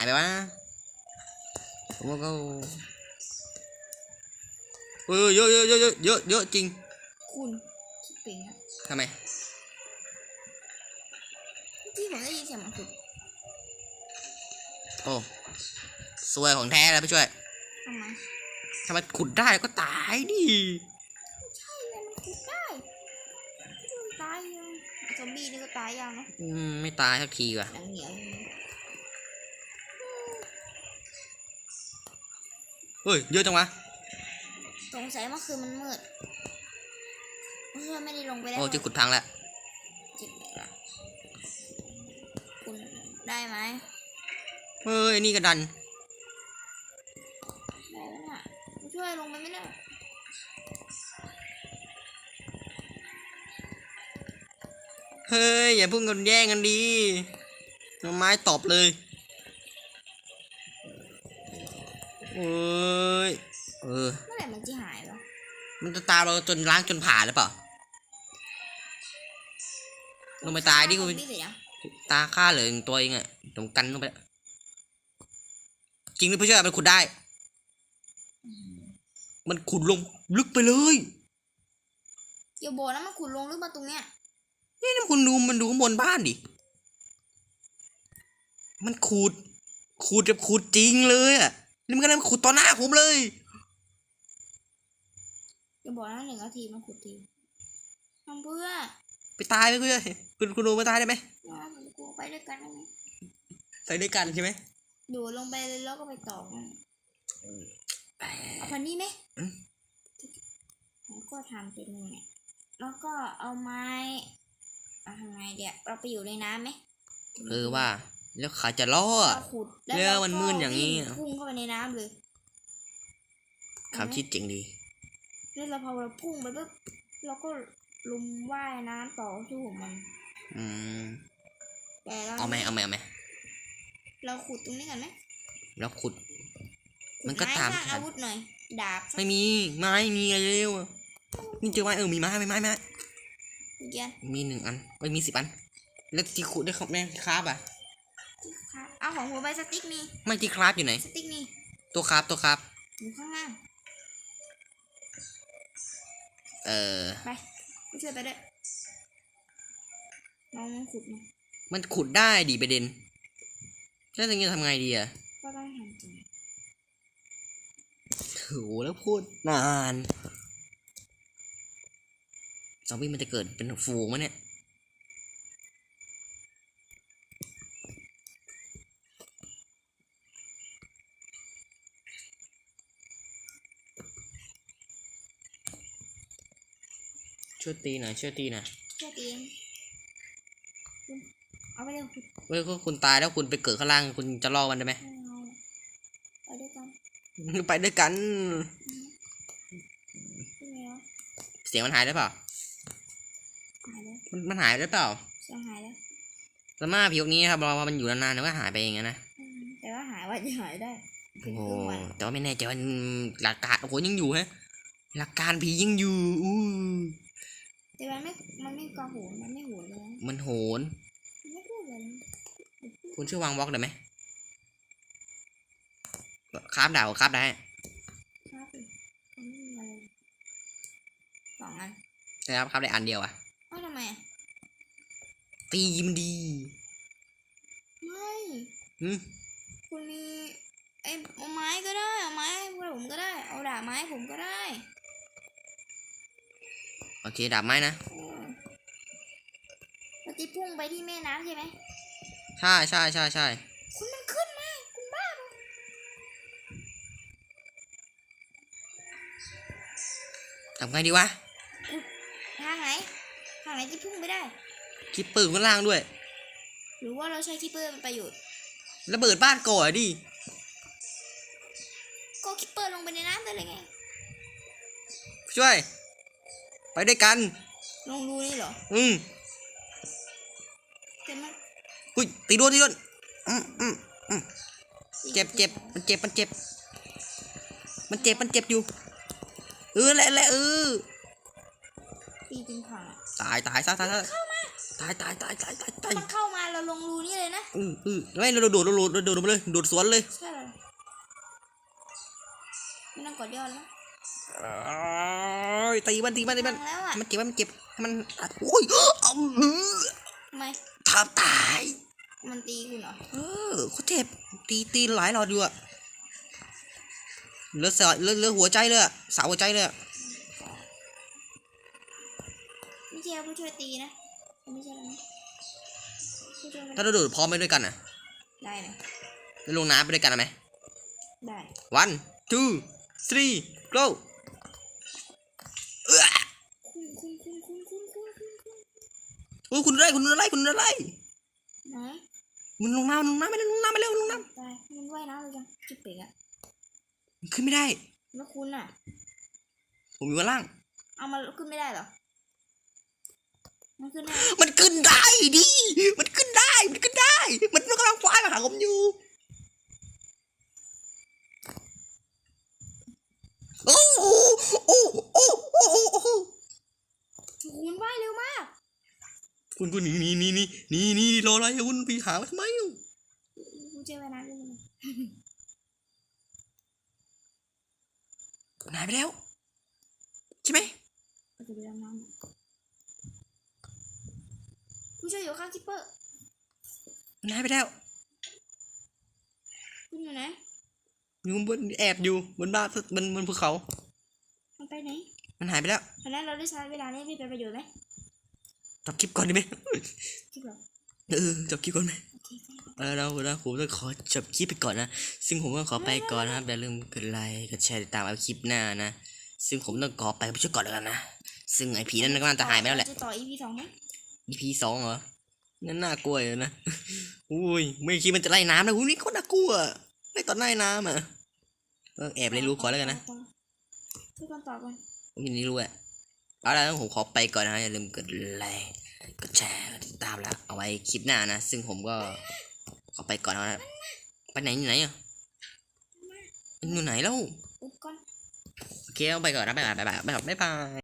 หายไปวะผมว่าก็เออเยอะเยอะเยอะเยอะเยอะเยอะจริง คุณคิดเป็นอะทำไมที่ผมได้ยินเสียงมันขุดโอ้สวยของแท้แล้วพี่ช่วยทำไมทำไมขุดได้ก็ตายดิใช่เลยมันขุดได้มันตายยังซอมบี้นี่ก็ตายยังเนาะอืมไม่ตายสักทีว่ะหนังเหนียว เฮ้ยเยอะจังวะสงสัยเมื่อคืนมันมืดเพื่อนไม่ได้ลงไปได้โอ้จะขุดพังแล้วจิบเลยละคุณได้ไหมเฮ้ยนี่กระดันได้แล้วน่ะมาช่วยลงไปไม่ได้เฮ้ยอย่าเพิ่งกันแย่งกันดีเอาไม้ตอบเลย โอ้ยเออ เมื่อไหร่มันจะหายวะมันจะตามเราจนล้างจนผ่านหรือเปล่า ลงไปตายดิคุคุณณเลยนะตาฆ่าเหลือหนึ่งตัวเองอะตรงกันลงไปแล้วจริงหรือเปล่าเชื่อมันขุดได้ มันขุดลงลึกไปเลยอย่าบอกนะมันขุดลงหรือมาตรงเนี้ยนี่นะคุณดูมันดูข้างบนบ้านดิ มันขุดขุดแบบขุดจริงเลยอะ นี่มันก็เลยมาขุดต่อหน้าผมเลยอย่าบอกนะหนึ่งนาทีมันขุดทีทำเพื่อไปตายไปเพื่อนคุณคุณดูมาตายได้ไหมนะผมกลัวไปด้วยกันได้ไหมใส่ด้วยกันใช่ไหมโดดลงไปเลยแล้วก็ไปต่อมันเอาพันนี้ไหมอืมผมก็ทำเป็นเนี่ยแล้วก็เอาไม้เอาทำไงเดี๋ยวเราไปอยู่ในน้ำไหมเออว่า แล้วขาจะล่อดเราขุดเรือมันมืดอย่างนี้นี้อะพุ่งเข้าไปในน้ำเลยความคิดเจ๋งดีแล้วเราพอเราพุ่งไปปุ๊บเราก็ลุมว่ายน้ำต่อสู้ของมัน อืมแต่เราเอาไหมเอาไหมเอาไหมเราขุดตรงนี้กันไหมแล้วขุดขุด มันก็ตามไสร้งอาวุธหน่อยดาบสักไม่มีไม้มีอะไรเร็วอะนี่เจอไม้เออมีไม้ไหมไม้ไม้เกียนมีหนึ่งอันไม่มีสิบอัน แล้วที่ขุดได้ครับแม่ที่คราบอะครับ เอาของหัวใบสติ๊กมีไม่ที่คราบอยู่ไหน สติ๊กมีตัวคราบตัวคราบอยู่ข้างล่าง เออ ไปไปช่วยไปด้วยลองมันขุดมามันขุดได้ดีประเด็นแล้วอย่างนี้ทำไงดีอะ ก็ต้องทำจริงโหแล้วพูดนานซอมบี้มันจะเกิดเป็นฝูงมั้ยเนี่ย ช่วยตีหน่อยช่วยตีหน่อยช่วยตีเองคุณเอาไปเร็วขุดเว้ยก็คุณตายแล้วคุณไปเกิดข้างล่างคุณจะรอมันได้ไหมไม่เอาไปด้วยกันไปด้วยกันขึ้นแล้วเสียงมันหายได้เปล่าหายแล้วมันมันหายได้เปล่าเสียงหายแล้วสมาผิวนี้ครับเรามันอยู่นานๆแล้วก็หายไปเองอะนะอืมแต่ว่าหายว่าจะหายได้ถึงโอ้ครึ่งวันแต่ว่าไม่แน่ใจว่าหลักการโอ้โหยังอยู่ฮะหลักการผียังอยู่อู้ แต่มันไม่มันไม่กระโหนมันไม่โหนเลยนะมันโหนมันไม่พูดเลยนะคุณช่วยวางบล็อกได้ไหมคราบดาวคราบได้ครับดิมันไม่มีอะไรสองอันแต่ครับคราบได้อันเดียวอะเอ้าทำไมอะตีมันดีไม่อืมคุณมีไอ้เอาไม้ก็ได้เอาไม้ให้พวกผมก็ได้เอาดาบไม้ให้ผมก็ได้ โอเคดาบไม้นะเออเราจะพุ่งไปที่แม่น้ำใช่ไหมใช่ใช่ใช่ใช่คุณมันขึ้นมาคุณบ้าปะทำไงดีวะทางไหนทางไหนที่พุ่งไปได้คิปปืนข้างล่างด้วย หรือว่าเราใช้คีปเปอร์เป็นประโยชน์ระเบิดบ้านก่อนดิก็คีปเปอร์ลงไปในน้ำได้เลยไงช่วย ไปด้วยกัน ลงรูนี่เหรอ อืมเจ็บไหมอุ้ยตีโดนตีโดนอืมอืมอืมเจ็บเจ็บมันเจ็บมันเจ็บ มันเจ็บมันเจ็บอยู่เออแหละแหละเออตีจนพังอะตายตายซะตายซะตายตายตายตายตายตายมันเข้ามาเราลงรูนี่เลยนะ อืออือไม่เราโดดเราโดดเราโดดลงมาเลยโดดสวนเลย ใช่เลยไม่ต้องกดยอดแล้วอ้าย ตีมันตีมันตีมันพังแล้วอะมันเจ็บมันเจ็บมันอะโอ้ยเอาหือทำไมทำตาย มันตีคุณเหรอเออเขาเจ็บตีตีหลายหลอดอยู่อะเหลือเสาเหลือเหลือหัวใจเลยอะเสาหัวใจเลยอะไม่ใช่เอาผู้ช่วยตีนะไม่ใช่แล้วนะผู้ช่วยไม่ถ้าเราโดดพร้อมไปด้วยกันอะได้ไหมแล้วลงน้ำไปด้วยกันอะไหมได้ one two three go เออคุณคุณคุณคุณคุณคุณคุณคุณโอ้ยคุณอะไรคุณอะไรคุณอะไรไหนมันลงน้ำลงน้ำไปเลยลงน้ำไปเร็วลงน้ตายมันว่ายน้ำเลยจังจิบเป๋กอะมันขึ้นไม่ได้ แล้วคุณอะ ผมอยู่ข้างล่าง เอามาขึ้นไม่ได้เหรอ มันขึ้นได้มันขึ้นได้ดิ มันขึ้นได้ มันขึ้นได้ มันกำลังควายมาหาผมอยู่ โอ้โหโอ้โหโอ้โหโอ้โหโอ้โห คุณว่ายเร็วมาก คุณคุณหนีหนีหนีหนีหนีหนีรออะไรอะคุณไปหาทำไมอะคุณเจอว่ายน้ำด้วยมั้ยหายไปแล้ว ใช่ไหมเราจะไปดำน้ำผู้ช่วยอยู่ข้างคิปเปอร์มันหายไปแล้วคุณอยู่ไหนอยู่บนแอบอยู่บนบ้านบนบนภูเขา มันไปไหน มันหายไปแล้วเพราะนั้นเราได้ใช้เวลานี้พี่เป็นประโยชน์ไหม จบคลิปก่อนดีไหมคิดเหรอเออจบคลิปก่อนไหมโอเคใช่เออเราเราผมต้องขอจบคลิปไปก่อนนะ ซึ่งผมก็ขอไปก่อนนะครับอย่าลืมกดไลค์กดแชร์ติดตามเอาคลิปหน้านะ ซึ่งผมต้องขอไปไปช่วยก่อนแล้วกันนะ ซึ่งไอผีนั่นก็น่าจะหายไปแล้วแหละจะต่อ EP สองไหม EP สองเหรอนั่นน่ากลัวอยู่นะอุ้ยไม่คิดมันจะไล่น้ำนะอุ้ยนี่โคตรน่ากลัวไล่ตอนไล่น้ำอะเออแอบเลยนรู้ก่อนแล้วกันนะช่วยกันต่อก่อนผมยินดีรู้อะ เอาละผมขอไปก่อนนะอย่าลืมกดไลค์กดแชร์กดติดตามแล้วเอาไว้คลิปหน้านะ ซึ่งผมก็ขอไปก่อนนะไปไหนอยู่ไหนอะมันอยู่ไหนแล้วอุบก่อนโอเคเอาไปก่อนนะบ๊ายบายบ๊ายบายบ๊ายบาย